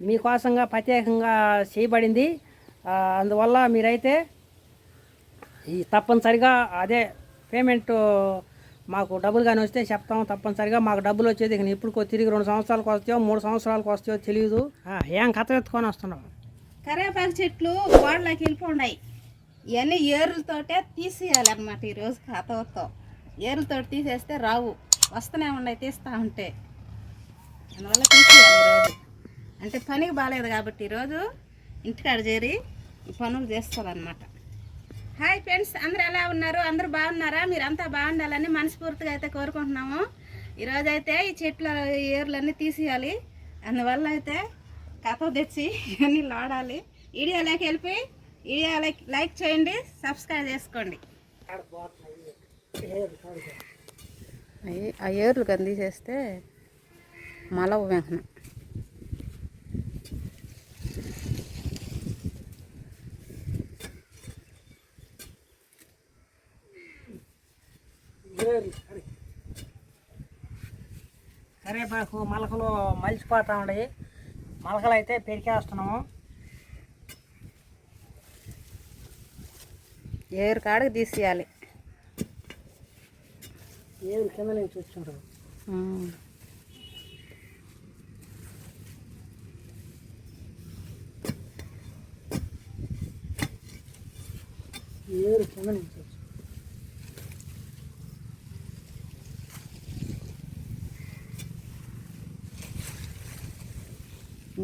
మీకోసంగా ప్రత్యేకంగా చేయబడింది. అందువల్ల మీరైతే ఈ తప్పనిసరిగా అదే పేమెంట్ మాకు డబ్బులు కానీ వస్తే చెప్తాం. తప్పనిసరిగా మాకు డబ్బులు వచ్చేది ఇక ఇప్పుడు తిరిగి రెండు సంవత్సరాలకు వస్తాయో మూడు సంవత్సరాలకు వస్తాయో తెలియదు ఏం కథ ఎత్తుకొని వస్తున్నావు? కరేపాకు చెట్లు గోడలోకి వెళ్ళిపోండాయి. ఇవన్నీ ఏరులతోటే తీసేయాలన్నమాట ఈరోజు కథతో ఏరులతో తీసేస్తే రావు. వస్తూనే ఉన్నాయి తీస్తూ ఉంటే. అందువల్ల తీసేయాలి ఈరోజు అంటే పనికి బాగాలేదు కాబట్టి ఈరోజు ఇంటికాడ చేరి పనులు చేసుకోవాలన్నమాట హాయ్ ఫ్రెండ్స్ అందరూ ఎలా ఉన్నారు? అందరూ బాగున్నారా? మీరంతా బాగుండాలని మనస్ఫూర్తిగా అయితే కోరుకుంటున్నాము. ఈరోజు అయితే ఈ చెట్ల ఏర్లన్నీ తీసేయాలి. అందువల్ల అయితే కథ తెచ్చి ఇవన్నీ లోడాలి. వీడియోలోకి వెళ్ళిపోయి వీడియో లైక్ లైక్ చేయండి సబ్స్క్రైబ్ చేసుకోండి. ఆ ఏర్లు కానీ తీసేస్తే మలవ వెంటనే కరివేపాకు మొలకలు మలిచిపోతూ ఉన్నాయి. మొలకలు అయితే పెరికేస్తున్నాము. ఏరు కాడకి తీసేయాలి. ఏం కింద నుంచి వచ్చుంటారు ఏరు కింద నుంచి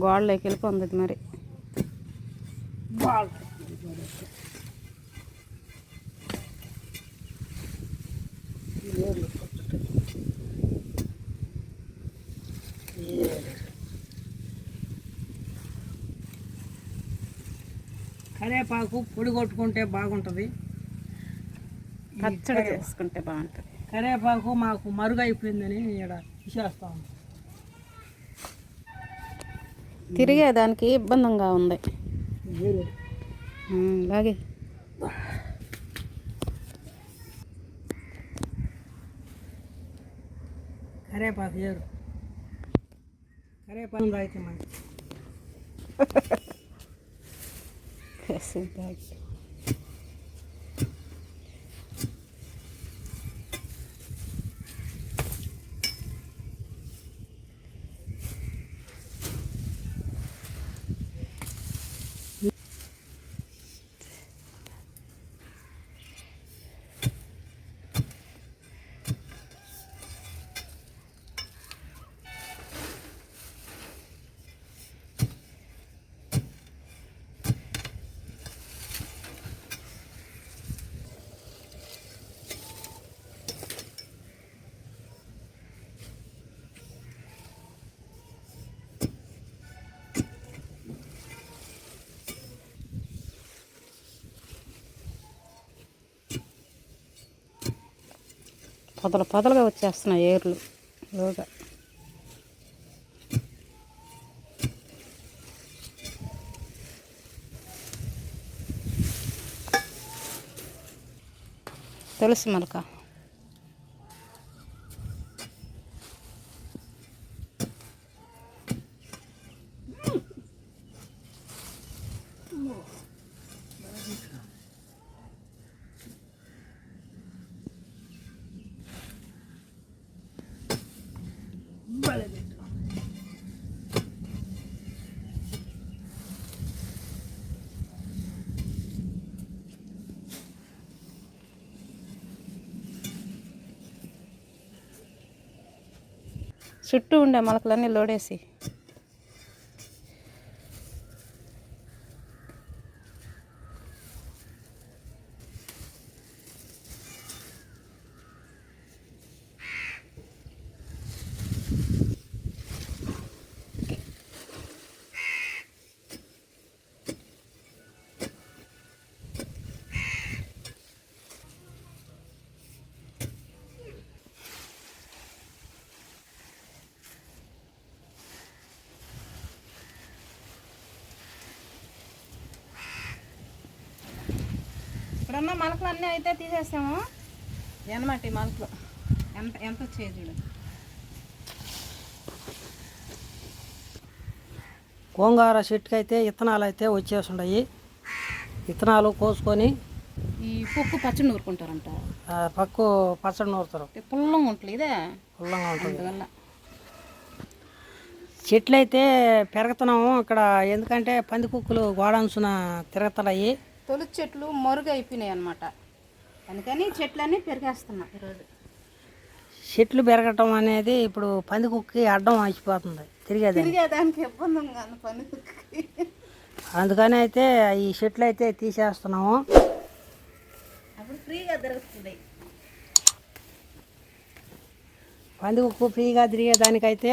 గోడలోకి వెళ్ళిపోతుంది మరి. కరివేపాకు పొడి కొట్టుకుంటే బాగుంటుంది. పచ్చడి చేసుకుంటే బాగుంటుంది. కరివేపాకు మాకు మరుగైపోయిందని ఇక్కడ తీసేస్తాం తిరిగేదానికి ఇబ్బందిగా ఉంది. బాగే. కరివేపాకు ఏరు కరివేపాకు తాగితే మంచి పొదలు పొదలుగా వచ్చేస్తున్నాయి ఏర్లు. లోగా తులసి మొలక చుట్టూ ఉండే మొలకలన్నీ లోడేసి ఇప్పుడున్న మొలకలు అన్నీ అయితే తీసేసాము. ఎనమాట ఈ మొలకలు. ఎంత ఎంత వచ్చాయి చూడు. గోంగూర చెట్టుకి అయితే విత్తనాలు అయితే వచ్చేసుండయి. విత్తనాలు కోసుకొని ఈ పొక్కు పచ్చడి నూరుకుంటారంట. పక్కు పచ్చడి నూరుతారు. పుల్లంగా ఉంటుంది ఇదే. పుల్లంగా ఉంటుంది. అందువల్ల. చెట్లు అయితే పెరుగుతున్నాము. ఇక్కడ ఎందుకంటే పంది కుక్కలు గోడంచున తిరుగుతున్నాయి. తొలి చెట్లు మరుగు అయిపోయినాయి అనమాట అందుకని చెట్లన్నీ పెరిగేస్తున్నా ఈరోజు చెట్లు పెరగటం అనేది ఇప్పుడు పంది కుక్కకి అడ్డం అయిపోతుంది తిరిగేది తిరిగేదానికి ఇబ్బంది ఉంది పనికి అందుకని అయితే ఈ చెట్లు అయితే తీసేస్తున్నాము. అప్పుడు ఫ్రీగా దొరుకుతుంది. పంది కుక్కు ఫ్రీగా తిరిగేదానికైతే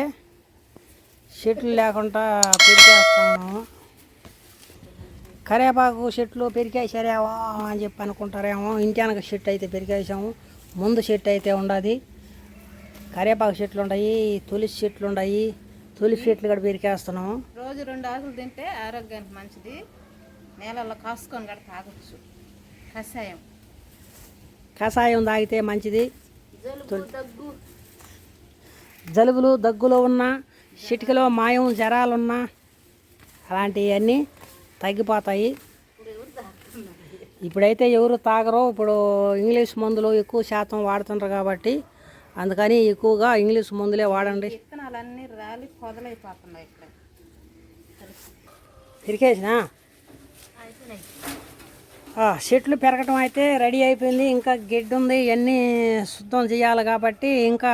చెట్లు లేకుండా పెరికేస్తున్నాము కరేపాకు చెట్లు పెరికేసారేమో అని చెప్పి అనుకుంటారేమో. ఇంటి వెనక చెట్టు అయితే పెరికేసాము ముందు చెట్టు అయితే ఉండదు. కరేపాకు చెట్లు ఉన్నాయి తులసి చెట్లు ఉన్నాయి తులసి చెట్లు కూడా పెరికేస్తున్నాము రోజు రెండు ఆకులు తింటే ఆరోగ్యానికి మంచిది. నేలల్లో కాసుకొని కూడా తాగొచ్చు. కషాయం. కషాయం తాగితే మంచిది. జలుబులు దగ్గులు ఉన్న చిటికలో మాయం జ్వరాలున్నా అలాంటివన్నీ తగ్గిపోతాయి. ఇప్పుడైతే ఎవరు తాగరు ఇప్పుడు ఇంగ్లీష్ మందులు ఎక్కువ శాతం వాడుతుంటారు కాబట్టి అందుకని ఎక్కువగా ఇంగ్లీష్ మందులే వాడండి. విత్తనాలన్నీ రాలి పొదలైపోతున్నాయి ఇక్కడ తిరిగేసినా? అయిపోయినాయి ఆ, చెట్లు పెరగటం అయితే రెడీ అయిపోయింది. ఇంకా గెడ్డి ఉంది ఇవన్నీ శుద్ధం చేయాలి కాబట్టి ఇంకా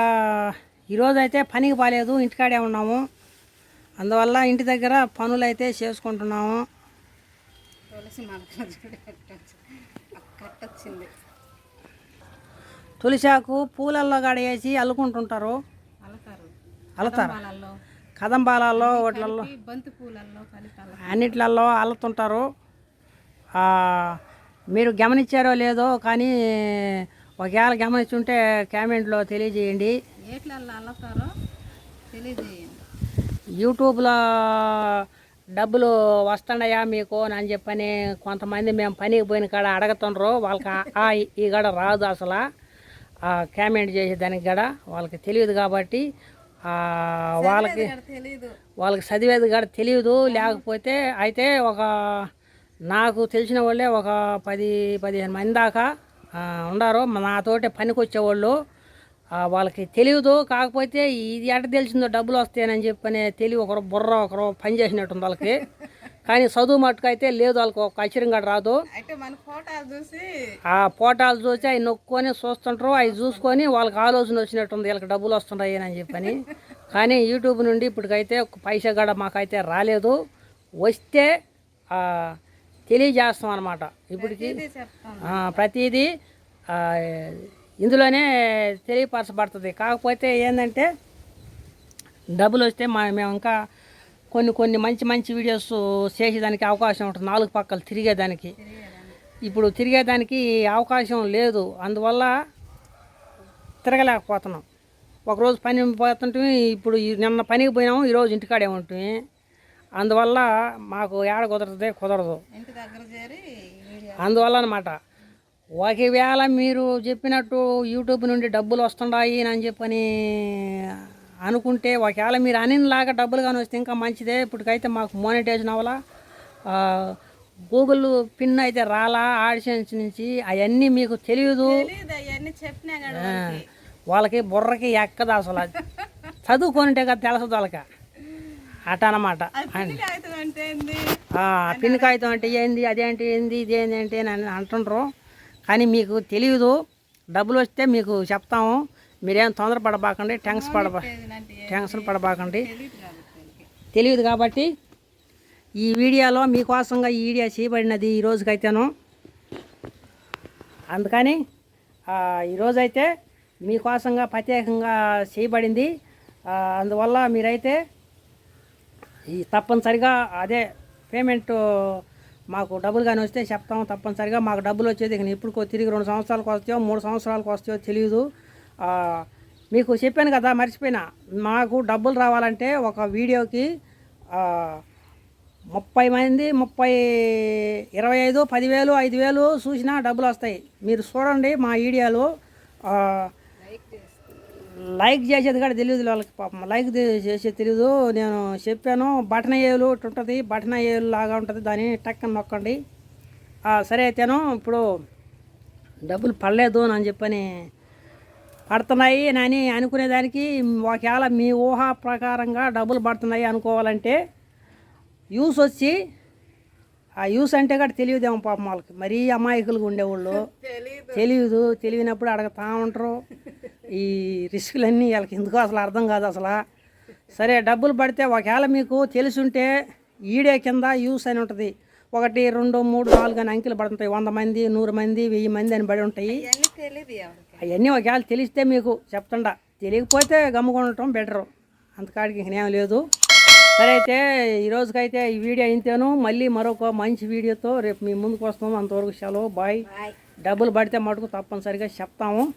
ఈరోజు అయితే పనికి పోలేదు ఇంటికాడే ఉన్నాము. అందువల్ల ఇంటి దగ్గర పనులు అయితే చేసుకుంటున్నాము. చూడు కట్టొచ్చింది తులిసాకు పూలల్లో గడేసి అల్లుకుంటుంటారు. పాలల్లో కదంబాలలో వాటిలలో అన్నిట్లలో అల్లుతుంటారు మీరు గమనించారో లేదో కానీ ఒకవేళ గమనించుంటే కామెంట్లో తెలియజేయండి. ఏట్లల్లో అల్లతారో తెలియజేయండి. యూట్యూబ్లో డబ్బులు వస్తున్నాయా మీకు అని చెప్పని కొంతమంది మేము పనికి పోయిన కాడ అడుగుతుండ్రు. వాళ్ళకి ఆ- ఈ గడ రాదు అసలు. ఆ కామెంట్ చేసే దానికి గడ వాళ్ళకి తెలియదు కాబట్టి వాళ్ళకి వాళ్ళకి చదివేది కూడా తెలియదు లేకపోతే అయితే ఒక నాకు తెలిసిన వాళ్ళే ఒక పది పదిహేను మంది దాకా ఉండారు. నాతోటి పనికి వచ్చేవాళ్ళు వాళ్ళకి తెలియదు కాకపోతే ఇది ఎట తెలిసిందో డబ్బులు వస్తాయని చెప్పని తెలివి ఒకరు బుర్ర ఒకరు పని చేసినట్టుంది వాళ్ళకి. కానీ చదువు మట్టుకు అయితే లేదు వాళ్ళకి ఒక అక్షరం కూడా రాదు. ఆ పోటాలు చూసి అవి నొక్కొని చూస్తుంటారు అవి చూసుకొని వాళ్ళకి ఆలోచన వచ్చినట్టుంది వీళ్ళకి డబ్బులు వస్తున్నాయి అని చెప్పని. కానీ యూట్యూబ్ నుండి ఇప్పటికైతే ఒక పైసా కూడా మాకైతే రాలేదు. వస్తే తెలియజేస్తాం అనమాట ఇప్పటికి ప్రతిదీ ఇందులోనే తెలియపరచబడుతుంది. కాకపోతే ఏంటంటే డబ్బులు వస్తే మా మేము ఇంకా కొన్ని కొన్ని మంచి మంచి వీడియోస్ చేసేదానికి అవకాశం ఉంటుంది. నాలుగు పక్కలు తిరిగేదానికి. ఇప్పుడు తిరిగేదానికి అవకాశం లేదు. అందువల్ల తిరగలేకపోతున్నాం. ఒకరోజు పని పోతుంటే ఇప్పుడు నిన్న పనికి పోయినాము ఈరోజు ఇంటికాడే ఉంటుంది అందువల్ల మాకు ఏడ కుదరదే కుదరదు. అందువల్ల అనమాట ఒకవేళ మీరు చెప్పినట్టు యూట్యూబ్ నుండి డబ్బులు వస్తున్నాయి అని చెప్పని అనుకుంటే ఒకవేళ మీరు అనిలాగా డబ్బులు కానీ వస్తే ఇంకా మంచిదే. ఇప్పటికైతే మాకు మోనిటైజేషన్ అవ్వాలా? గూగుల్ పిన్ అయితే రాలా? ఆడిషన్స్ నుంచి అవన్నీ మీకు తెలియదు వాళ్ళకి. బుర్రకి ఎక్కదు అసలు. చదువుకుంటే కదా తెలుసదు వాళ్ళకి. అట అనమాట అది కాగితం అంటే ఏంది? ఆ, పిన్ కాగితం అంటే ఏంది? అదేంటి? ఏంది? ఇదేంటి అంటే అని అంటుండ్రు. కానీ మీకు తెలియదు. డబ్బులు వస్తే మీకు చెప్తాము. మీరేం తొందరపడబాకండి టెన్షన్ పడబా ఇలాంటి టెన్షన్ పడబాకండి. తెలియదు కాబట్టి ఈ వీడియోలో మీకోసంగా ఈ వీడియో చేయబడినది ఈ రోజుకైతేను. అందుకని ఈరోజైతే మీకోసంగా ప్రత్యేకంగా చేయబడింది. అందువల్ల మీరైతే ఈ తప్పనిసరిగా అదే పేమెంట్ మాకు డబ్బులు కానీ వస్తే చెప్తాం తప్పనిసరిగా. మాకు డబ్బులు వచ్చేది ఇక ఇప్పుడు తిరిగి రెండు సంవత్సరాలకు వస్తాయో మూడు సంవత్సరాలకు వస్తాయో తెలియదు మీకు చెప్పాను కదా మర్చిపోయినా. మాకు డబ్బులు రావాలంటే ఒక వీడియోకి ముప్పై మంది ముప్పై ఇరవై ఐదు పదివేలు ఐదు వేలు చూసినా డబ్బులు వస్తాయి. మీరు చూడండి మా వీడియోలు. లైక్ చేసేది కూడా తెలియదు వాళ్ళకి పాపం. లైక్ చేసేది తెలియదు నేను చెప్పాను బటన్ ఏలు ఇటు ఉంటుంది బటన్ ఏలు లాగా ఉంటుంది. దాన్ని టక్కన నొక్కండి. సరే అయితేను ఇప్పుడు డబ్బులు పడలేదు అని చెప్పని పడుతున్నాయి అని అనుకునేదానికి ఒకవేళ మీ ఊహ ప్రకారంగా డబ్బులు పడుతున్నాయి అనుకోవాలంటే యూస్ వచ్చి ఆ యూస్ అంటే కూడా తెలియదేమో పాపం వాళ్ళకి. మరీ అమాయకులుగా ఉండేవాళ్ళు. తెలియదు తెలియనప్పుడు అడగతా ఉంటారు. ఈ రిస్కులన్నీ వాళ్ళకి ఎందుకో అసలు అర్థం కాదు అసలు. సరే డబ్బులు పడితే ఒకవేళ మీకు తెలిసి ఉంటే ఈడే కింద యూస్ అని ఉంటుంది. ఒకటి రెండు మూడు నాలుగు అని అంకెలు పడుతుంటాయి. వంద మంది నూరు మంది వెయ్యి మంది అని పడి ఉంటాయి. అవన్నీ ఒకవేళ తెలిస్తే మీకు చెప్తుండా. తెలియకపోతే గమ్ముకుండటం బెటరు. అంతకాడికి ఇంకేం లేదు. సరే అయితే ఈ రోజుకైతే ఈ వీడియో అయితేను మళ్ళీ మరొక మంచి వీడియోతో రేపు మీ ముందుకు వస్తాము. అంతవరకు సెలవు. బాయ్. డబ్బులు పడితే మటుకు తప్పనిసరిగా చెప్తాము.